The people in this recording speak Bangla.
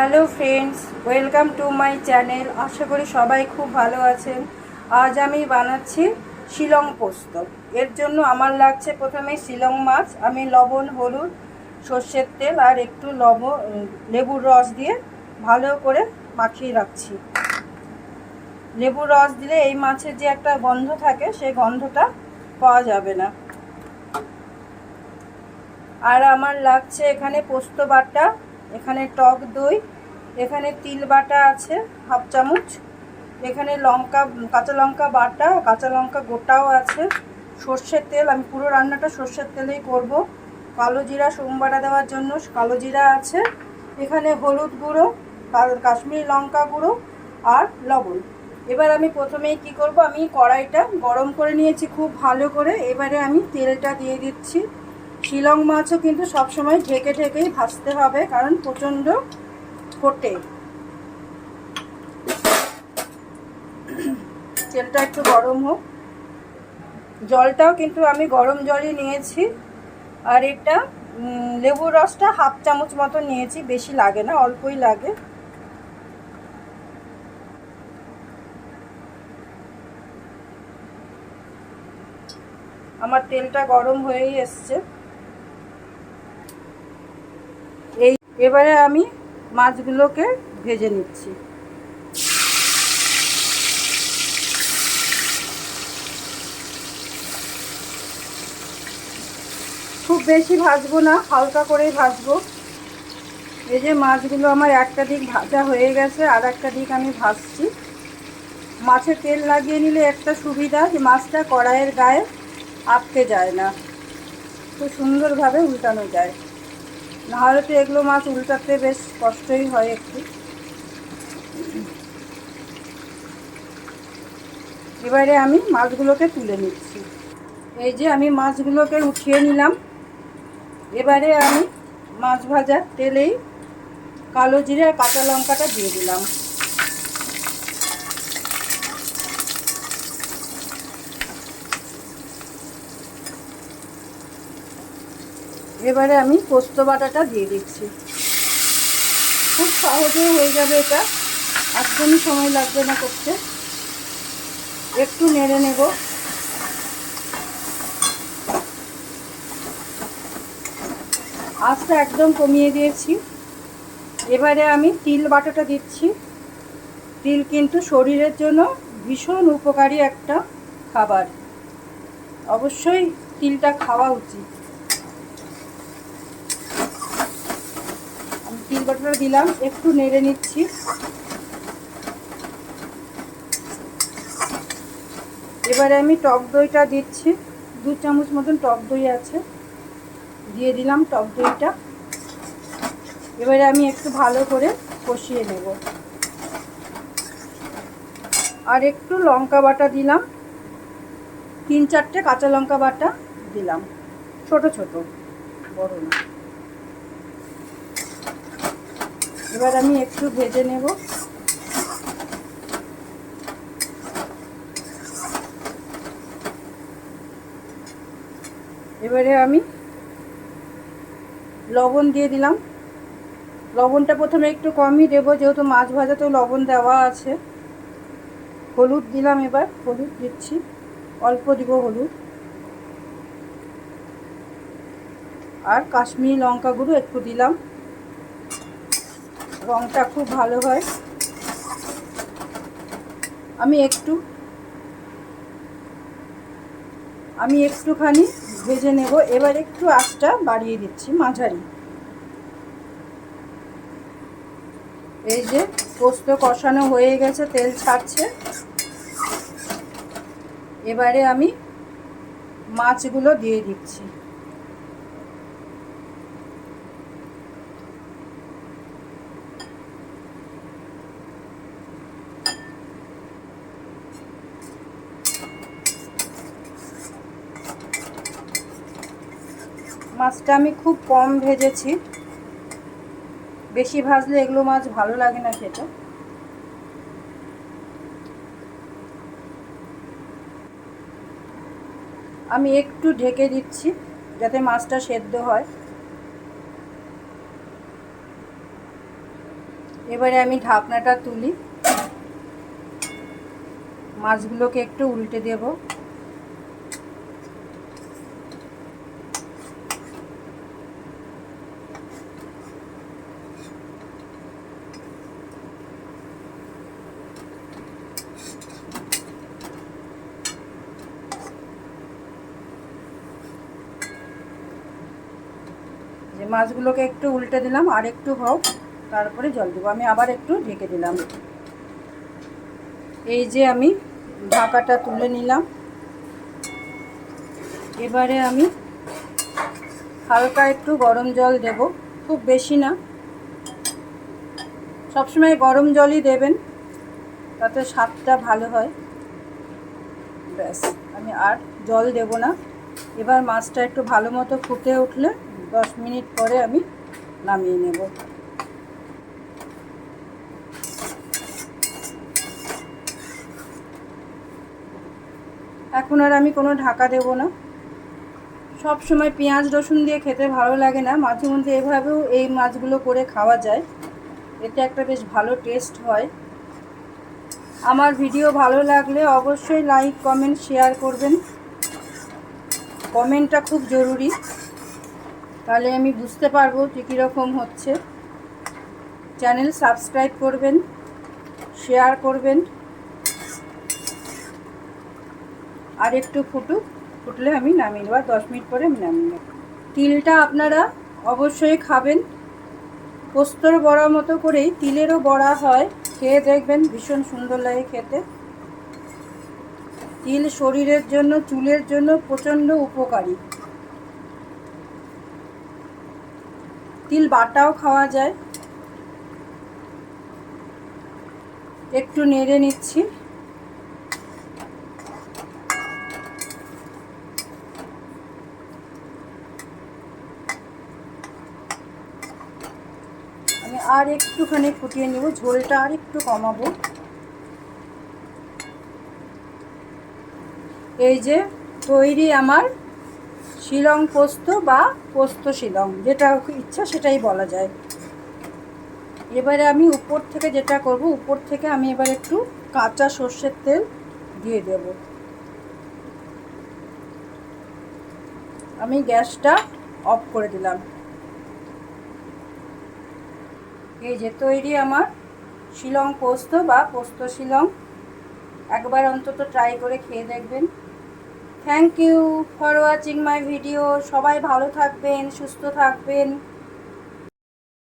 Hello friends, welcome to my channel. আশা করি সবাই খুব ভালো আছেন। আজ আমি বানাচ্ছি শিলং পোস্ত। এর জন্য আমার লাগছে প্রথমে শিলং মাছ, আমি লবণ, হলুদ, সর্ষের তেল আর একটু লব, লেবুর রস দিয়ে ভালো করে মাখিয়ে রাখছি। লেবুর রস দিলে এই মাছের যে একটা গন্ধ থাকে, সেই গন্ধটা পাওয়া যাবে না। আর আমার লাগছে এখানে পোস্ত বাটা এখানে টক দই, এখানে তিল বাটা আছে, হাফ চামচ। এখানে লঙ্কা, কাঁচা লঙ্কা বাটা, কাঁচা লঙ্কা গোটাও আছে। সর্ষের তেল, আমি পুরো রান্নাটা সর্ষের তেলেই করব। কালো জিরা সোমবাটা দেওয়ার জন্য কালো জিরা আছে। এখানে হলুদ গুঁড়ো কাশ্মীরি লঙ্কা গুঁড়ো আর লবণ। এবার আমি প্রথমেই কি করব, আমি কড়াইটা গরম করে নিয়েছি খুব ভালো করে। এবারে আমি তেলটা দিয়ে দিচ্ছি। শিলং মাছও কিন্তু সবসময় ঢেকে ঢেকেই ভাজতে হবে, কারণ প্রচণ্ড ফোটে। তেলটা একটু গরম হোক। জলটাও কিন্তু আমি গরম জলই নিয়েছি। আর এটা লেবুর রসটা হাফ চামচ মতো নিয়েছি, বেশি লাগে না, অল্পই লাগে। আমার তেলটা গরম হয়েই এসছে এই এবারে আমি মাছগুলোকে ভেজে নিচ্ছি। খুব বেশি ভাজবো না, হালকা করেই ভাজবো। এই যে মাছগুলো আমার একটা দিক ভাজা হয়ে গেছে, আর একটা দিক আমি ভাজছি। মাছে তেল লাগিয়ে নিলে একটা সুবিধা যে মাছটা কড়াইয়ের গায়ে আটকে যায় না, খুব সুন্দরভাবে উল্টানো যায়। নাহলে তো এগুলো মাছ উল্টাতে বেশ কষ্টই হয় একটু। এবারে আমি মাছগুলোকে তুলে নিচ্ছি। এই যে আমি মাছগুলোকে উঠিয়ে নিলাম। এবারে আমি মাছ ভাজার তেলেই কালো জিরে আর কাঁচা লঙ্কাটা দিয়ে দিলাম। এবারে আমি পোস্ত বাটাটা দিয়ে দিচ্ছি। খুব সহজে হয়ে যাবে এটা। একদমই সময় লাগবে না করতে। একটু নেড়ে নেব। আঁচটা একদম কমিয়ে দিয়েছি। এবারে আমি তিল বাটাটা দিচ্ছি। তিল কিন্তু শরীরের জন্য ভীষণ উপকারী একটা খাবার। অবশ্যই তিলটা খাওয়া উচিত আমি তিল বাটাটা দিলাম, একটু নেড়ে নিচ্ছি। এবারে আমি টক দইটা দিচ্ছি, দু চামচ মতন টক দই আছে, দিয়ে দিলাম টক দইটা। এবারে আমি একটু ভালো করে কষিয়ে নেব। আর একটু লঙ্কা বাটা দিলাম, তিন চারটে কাঁচা লঙ্কা বাটা দিলাম, ছোট ছোট, বড় না। এবার আমি একটু ভেজে নেব। এবারে আমি লবণ দিয়ে দিলাম। লবণটা প্রথমে একটু কমই দেবো, যেহেতু মাছ ভাজাতেও লবণ দেওয়া আছে। হলুদ দিলাম এবার, হলুদ দিচ্ছি, অল্প দিব হলুদ। আর কাশ্মীরি লঙ্কা গুঁড়ো একটু দিলাম। রঙটা খুব ভালো হয়। আমি একটু, আমি একটুখানি ভেজে নেব। এবার একটু আঁচটা বাড়িয়ে দিচ্ছি মাঝারি। এই যে পোস্ত কষানো হয়ে গেছে, তেল ছাড়ছে। এবারে আমি মাছগুলো দিয়ে দিচ্ছি। মাছটা আমি খুব কম ভেজেছি। বেশি ভাজলে এগুলো মাছ ভালো লাগে না খেতে। আমি একটু ঢেকে দিচ্ছি যাতে মাছটা সেদ্ধ হয়। এবারে আমি ঢাকনাটা তুলি। মাছগুলোকে একটু উল্টে দেব। মাছগুলোকে একটু উল্টে দিলাম, আর একটু হোক, তারপরে জল দেবো। আমি আবার একটু ঢেকে দিলাম। এই যে আমি ঢাকাটা তুলে নিলাম। এবারে আমি হালকা একটু গরম জল দেব, খুব বেশি না। সবসময় গরম জলই দেবেন, তাতে স্বাদটা ভালো হয়। ব্যাস, আমি আর জল দেব না। এবার মাছটা একটু ভালো মতো ফুটে উঠলে দশ মিনিট পরে আমি নামিয়ে নেব। এখন আর আমি কোনো ঢাকা দেব না। সব সময় পেঁয়াজ, রসুন দিয়ে খেতে ভালো লাগে না। মাঝে মধ্যে এভাবেও এই মাছগুলো করে খাওয়া যায়। এতে একটা বেশ ভালো টেস্ট হয়। আমার ভিডিও ভালো লাগলে অবশ্যই লাইক, কমেন্ট, শেয়ার করবেন। কমেন্টটা খুব জরুরি। তাহলে আমি বুঝতে পারব যে কীরকম হচ্ছে। চ্যানেল সাবস্ক্রাইব করবেন, শেয়ার করবেন, আর একটু ফুটুক ফুটলে আমি নামিয়ে নেব দশ মিনিট পরে আমি নামিয়ে নেব। তিলটা আপনারা অবশ্যই খাবেন। পোস্তর বড়া মতো করেই তিলেরও বড়া হয়, খেয়ে দেখবেন ভীষণ সুন্দর লাগে খেতে। তিল শরীরের জন্য, চুলের জন্য প্রচণ্ড উপকারী। তিল বাটাও খাওয়া যায়। একটু নেড়ে নিচ্ছি। আমি আর একটুখানি ফুটিয়ে নেব, ঝোলটা আর একটু কমাবো। এই যে তৈরি আমার শিলং পোস্ত বা পোস্ত শিলং, যেটা ইচ্ছা সেটাই বলা যায়। এবারে আমি উপর থেকে যেটা করব, উপর থেকে আমি এবার একটু কাঁচা সর্ষের তেল দিয়ে দেব। আমি গ্যাসটা অফ করে দিলাম। এই যে তৈরি আমার শিলং পোস্ত বা পোস্ত শিলং, একবার অন্তত ট্রাই করে খেয়ে দেখবেন। Thank you for watching my video সবাই ভালো থাকবেন সুস্থ থাকবেন।